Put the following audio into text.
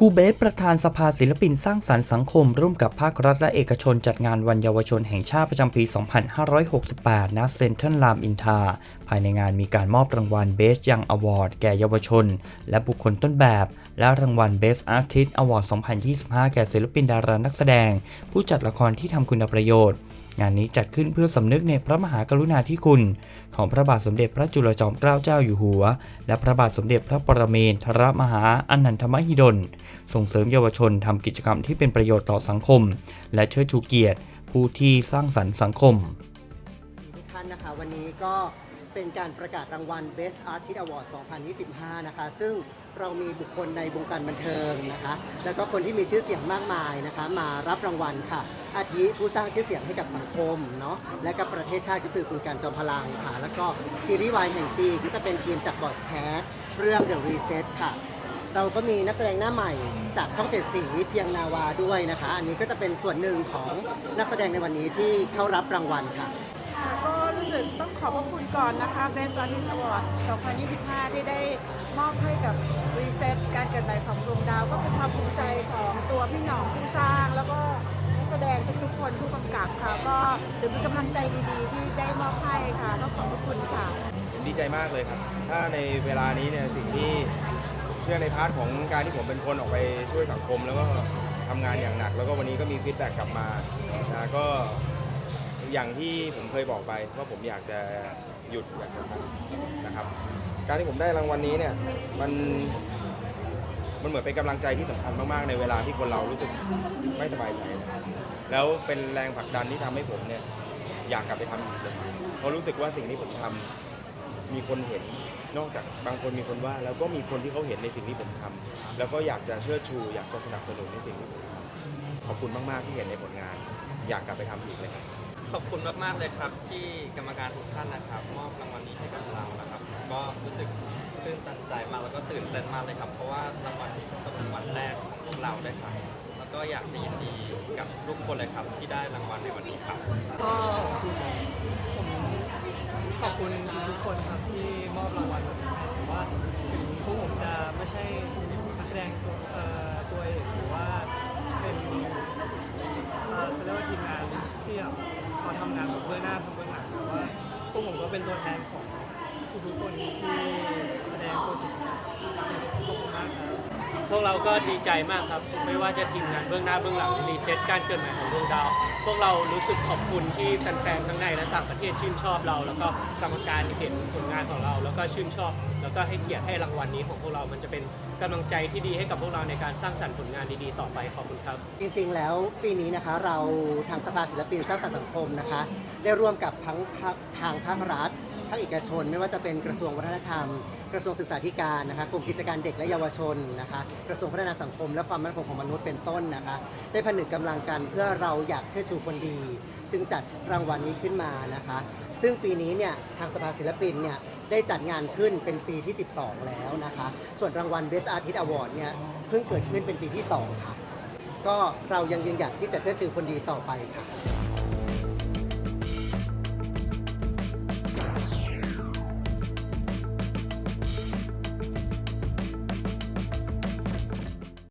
ครูเบสประธานสภาศิลปินสร้างสรรค์สังคม ร่วมกับภาครัฐและเอกชนจัดงานวันเยาวชนแห่งชาติประจำปี 2568 ณ เซนทรัลรามอินทราภายในงานมีการมอบรางวัล Best Young Award แก่เยาวชน และบุคคลต้นแบบ และรางวัล Best Artist Award 2025 แก่ศิลปินดารานักแสดง ผู้จัดละครที่ทำคุณประโยชน์ งานนี้จัดขึ้นเพื่อสำนึกในพระมหากรุณาธิคุณ ของพระบาทสมเด็จพระจุลจอมเกล้าเจ้าอยู่หัว และพระบาทสมเด็จพระปรเมนทรมหาอนันทมหิดล ส่งเสริมเยาวชนทำกิจกรรมที่เป็นประโยชน์ต่อสังคม และเชิดชูเกียรติ ผู้ที่สร้างสรรค์สังคมทุกท่านนะคะวันนี้ก็ เป็นการประกาศรางวัล Best Artist Award 2025 นะคะ ซึ่งเรามีบุคคลในวงการบันเทิงนะคะ แล้วก็คนที่มีชื่อเสียงมากมายนะคะ มารับรางวัลค่ะ อาทิผู้สร้างชื่อเสียงให้กับสังคมเนาะ และกับประเทศชาติก็คือคุณการจอมพลังค่ะ แล้วก็ซีรีส์วายแห่งปีก็จะเป็นทีมจากบอสแคสเรื่อง The Reset ค่ะเราก็มีนักแสดงหน้าใหม่จากช่องเจ็ดสีเพียงนาวาด้วยนะคะ อันนี้ก็จะเป็นส่วนหนึ่งของนักแสดงในวันนี้ที่เข้ารับรางวัลค่ะก็ สึกต้องขอบพระคุณก่อนนะคะ Best Artist Award 2025 ที่ได้มอบให้กับ Reset การเกิดใหม่ของดวงดาว ก็เป็นความภูมิใจของตัวพี่หน่องผู้สร้าง แล้วก็นักแสดงทุกๆคนผู้กำกับค่ะ ก็ถือเป็นกำลังใจดีๆ ที่ได้มอบให้ค่ะต้องขอบพระคุณค่ะ ผมดีใจมากเลยครับ ถ้าในเวลานี้เนี่ยสิ่งที่เชื่อในพาร์ทของการที่ผมเป็นคนออกไปช่วยสังคม แล้วก็ทำงานอย่างหนัก แล้วก็วันนี้ก็มีฟีดแบ็กกลับมานะก็ อย่างที่ผมเคยบอกไปว่าผมอยากจะหยุดอยากจะนะครับ การที่ผมได้รางวัลนี้เนี่ยมันมันเหมือนเป็นกำลังใจที่สำคัญมากๆ ในเวลาที่คนเรารู้สึกไม่สบายใจ แล้วเป็นแรงผลักดันที่ทำให้ผมเนี่ยอยากกลับไปทำอีกเลยเพราะรู้สึกว่าสิ่งที่ผมทำมีคนเห็นนอกจากบางคนมีคนว่า แล้วก็มีคนที่เขาเห็นในสิ่งที่ผมทำแล้วก็อยากจะเชิดชู อยากจะสนับสนุนในสิ่งที่ผมทำขอบคุณมากๆที่เห็นในผลงาน อยากกลับไปทำอีกเลยครับ ขอบคุณมากๆเลยครับ ที่กรรมการทุกท่านนะครับ มอบรางวัลนี้ให้กับเรานะครับ ก็รู้สึกตื่นตันใจมากแล้วก็ตื่นเต้นมากเลยครับ เพราะว่ารางวัลนี้เป็นรางวัลแรกของพวกเราด้วยครับ แล้วก็อยากจะยินดีกับทุกคนเลยครับ ที่ได้รางวัลในวันนี้ครับ ก็ผมขอบคุณทุกคนครับที่มอบรางวัลวันนี้ผมว่าถึงพวกผมจะไม่ใช่นักแสดงตัวเอ่อตัวเอกหรือว่า ว่าพวกผมก็เป็นตัวแทนของ ทุกๆคนที่แสดงโปรเจกต์ขอบคุณมากครับพวกเราก็ดีใจมากครับ ไม่ว่าจะทีมงานเบื้องหน้าเบื้องหลังรีเซ็ตการเกิดใหม่ของดวงดาว พวกเรารู้สึกขอบคุณที่แฟนๆทั้งในและต่างประเทศชื่นชอบเรา แล้วก็กรรมการเห็นผลงานของเรา แล้วก็ชื่นชอบ แล้วก็ให้เกียรติให้รางวัลนี้ของพวกเรา มันจะเป็นกำลังใจที่ดีให้กับพวกเราในการสร้างสรรค์ผลงานดีๆต่อไปขอบคุณครับ จริงๆ แล้วปีนี้นะคะเราทางสภาศิลปินสร้างสรรค์สังคมนะคะ ได้ร่วมกับทั้งภาคทางภาครัฐ ภาคเอกชน ไม่ว่าจะเป็นกระทรวงวัฒนธรรม กระทรวงศึกษาธิการนะคะกรมกิจการเด็กและเยาวชนนะคะกระทรวงพัฒนาสังคม และความมั่นคงของมนุษย์เป็นต้นนะคะได้ผนึกกำลังกันเพื่อเราอยากเชิดชูคนดี จึงจัดรางวัลนี้ขึ้นมานะคะ ซึ่งปีนี้เนี่ยทางสภาศิลปินเนี่ยได้จัดงานขึ้นเป็นปีที่ 12 แล้วนะคะ ส่วนรางวัล Best Artist Award เนี่ยเพิ่งเกิดขึ้นเป็นปีที่ 2 ค่ะ ก็เรายังยืนหยัดที่จะเชิดชูคนดีต่อไปค่ะ